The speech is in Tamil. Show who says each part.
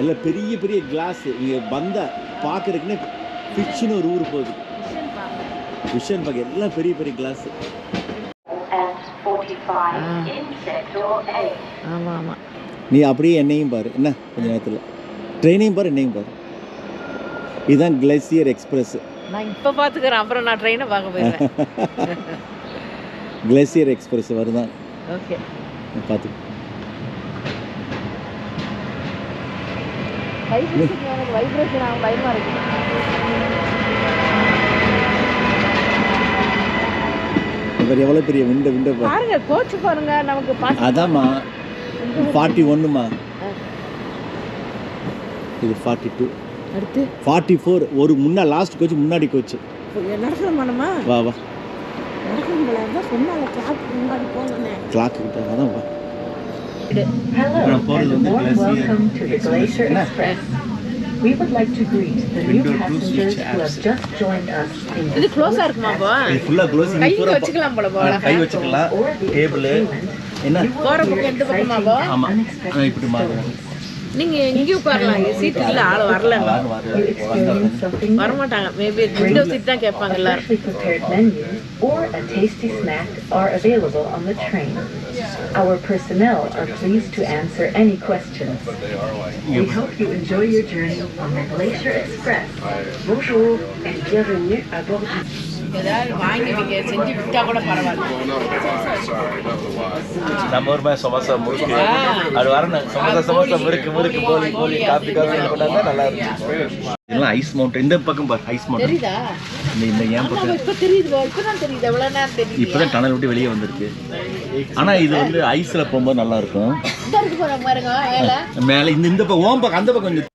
Speaker 1: எல்லாம் பெரிய பெரிய கிளாஸ் இங்கே வந்த பார்க்கறதுக்குன்னே ஃபிஷ்னு ஒரு ஊர் போகுது. விஷன் பார்க்க எல்லாம் பெரிய பெரிய glass
Speaker 2: and 45 in Sector A.
Speaker 3: ஆமாம் ஆமாம்
Speaker 1: நீ அப்படியே என்னையும் பாரு. என்ன? கொஞ்ச நேரத்தில். ட்ரெயினையும் பாரு என்னையும் பாரு. இதுதான் கிளேசியர் எக்ஸ்பிரஸ்
Speaker 3: நான் இப்போ பார்த்துக்கிறேன் அப்புறம் நான் ட்ரெயினை பார்க்க போயிடுவேன்
Speaker 1: கிளேசியர் எக்ஸ்பிரஸ் வருதான்.
Speaker 3: ஓகே
Speaker 1: பார்த்து
Speaker 3: வைப்ரேஷன் ஆகும் பயமாக இருக்கு
Speaker 1: இவர் எவ்வளோ பெரிய விண்டோ விண்டோ பாரு
Speaker 3: பாருங்க கோச்சு பாருங்க நமக்கு
Speaker 1: அதாம்மா ஃபார்ட்டி ஒன்றுமா இது ஃபார்ட்டி டூ
Speaker 3: அடுத்து?
Speaker 1: ஃபார்ட்டி ஃபோர் ஒரு முன்னா லாஸ்ட் கோச் முன்னாடி கோச்
Speaker 3: நடக்கிற மனமா?
Speaker 1: வா வா.
Speaker 3: நடக்கணும் கிளாக் முன்னாடி போனேன்
Speaker 1: கிளாக் கிட்ட அதான் வா
Speaker 2: Hello and
Speaker 1: வந்து
Speaker 2: warm welcome to the Glacier
Speaker 1: என்ன?
Speaker 2: Express. We would like to greet the new passengers who have just joined us in
Speaker 3: இது க்ளோஸாக இருக்குமா அப்போ
Speaker 1: இது ஃபுல்லாக க்ளோஸ்
Speaker 3: கை இங்க வச்சுக்கலாம் போல போல
Speaker 1: கை வச்சுக்கலாம் டேபிள் என்ன
Speaker 3: போகிற பக்கம் எந்த பக்கமா போ
Speaker 1: ஆமாம் இப்படி மாறுவோம்
Speaker 3: நீங்கள் எங்கேயும் உட்காரலாம் சீட் இல்லை ஆள் வரல
Speaker 1: யாரும் வரல.
Speaker 2: You experience something new,
Speaker 3: வரமாட்டாங்க மேபி விண்டோ சீட் தான் கேட்பாங்க
Speaker 2: a
Speaker 3: எல்லாரும்
Speaker 2: freshly prepared menu, or a tasty snack are available on the train. Our personnel are pleased to answer any questions. We hope you enjoy your journey on the Glacier Express. Bonjour and bienvenue à bord du
Speaker 3: ஏதாவது வாங்கி நீங்கள் செஞ்சு விட்டா கூட பரவாயில்ல.
Speaker 1: நம்ம ஊர் மாதிரி சமோசா முறுக்கு. அது வரணும். சமோசா சமோசா முறுக்கு முறுக்கு போலி போலி காப்பி காப்பி கொண்டாந்தா நல்லா இருக்கும். இதெல்லாம் ஐஸ் மவுண்டன் இந்த பக்கம் பாரு ஐஸ் மவுண்டன்
Speaker 3: தெரியுதா?
Speaker 1: இந்த இந்த ஏன் பக்கம்?
Speaker 3: இப்போ தெரியுது இப்போ தான் தெரியுது. எவ்வளோ நேரம் தெரியுது?
Speaker 1: இப்பதான் டனல் விட்டு வெளியே வந்திருக்கு. ஆனா இது வந்து ஐஸ்ல போகும்போது நல்லா இருக்கும். மேல இந்த இந்த பக்கம் ஓம் பக்கம் அந்த பக்கம்